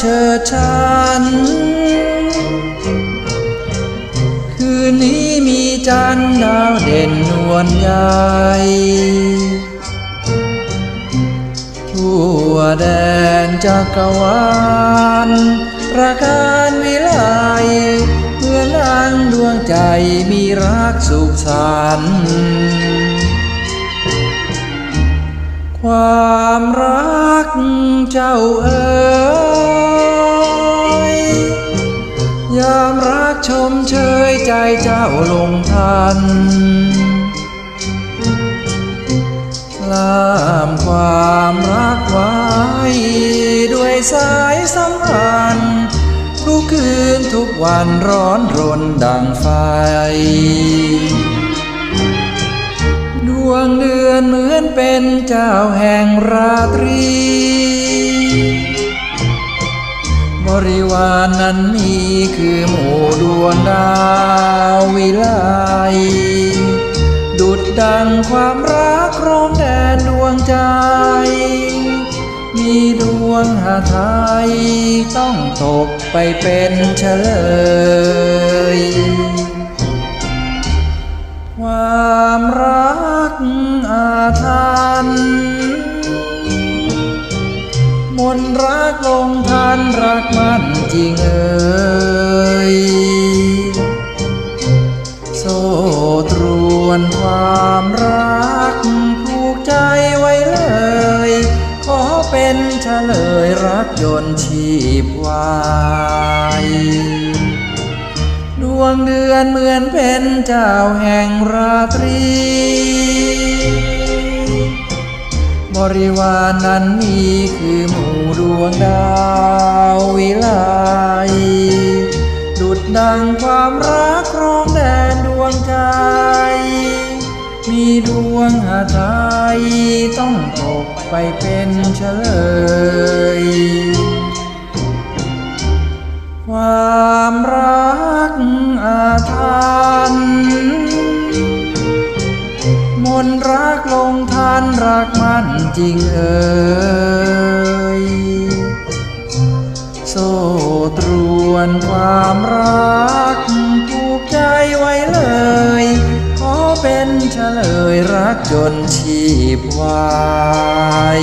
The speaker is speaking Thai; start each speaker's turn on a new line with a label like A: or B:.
A: เชิดชัน คืนนี้มีจันทร์ดาวเด่นนวลใหญ่ทั่วแดนจักรวาลประการวิไลเมื่อลางดวงใจมีรักสุขสันต์ความรักเจ้าเอ๋ย มเชยใจเจ้าลงทันล่ามความรักไว้ ด้วยสายสัมพันธ์ทุกคืนทุกวันร้อนรนดังไฟ ดวงเดือนเหมือนเป็นเจ้าแห่งราตรี บริวารนนั้นมีคือหมู่ดวงดาววิไลดุดดังความรักรอมแดนดวงใจ มีดวงหาไทยต้องตกไปเป็นเฉลย ความรักอาถรรพ์มนรักลงทัน จริงเอ่ยโซ่ตรวนความรักผูกใจไว้เลย ขอเป็นเฉลยรักยนชีพวายดวงเดือนเหมือนเป็นเจ้าแห่งราตรีบริวารนนั้นมีคือหมู่ดวงดาว ดวงหาไทยต้องตกไปเป็นเฉลย ความรักอาถรรพ์มนรักลงทันรักมันจริงเอ่ยโซตรวนความรัก ฉลยรักจนชีพวาย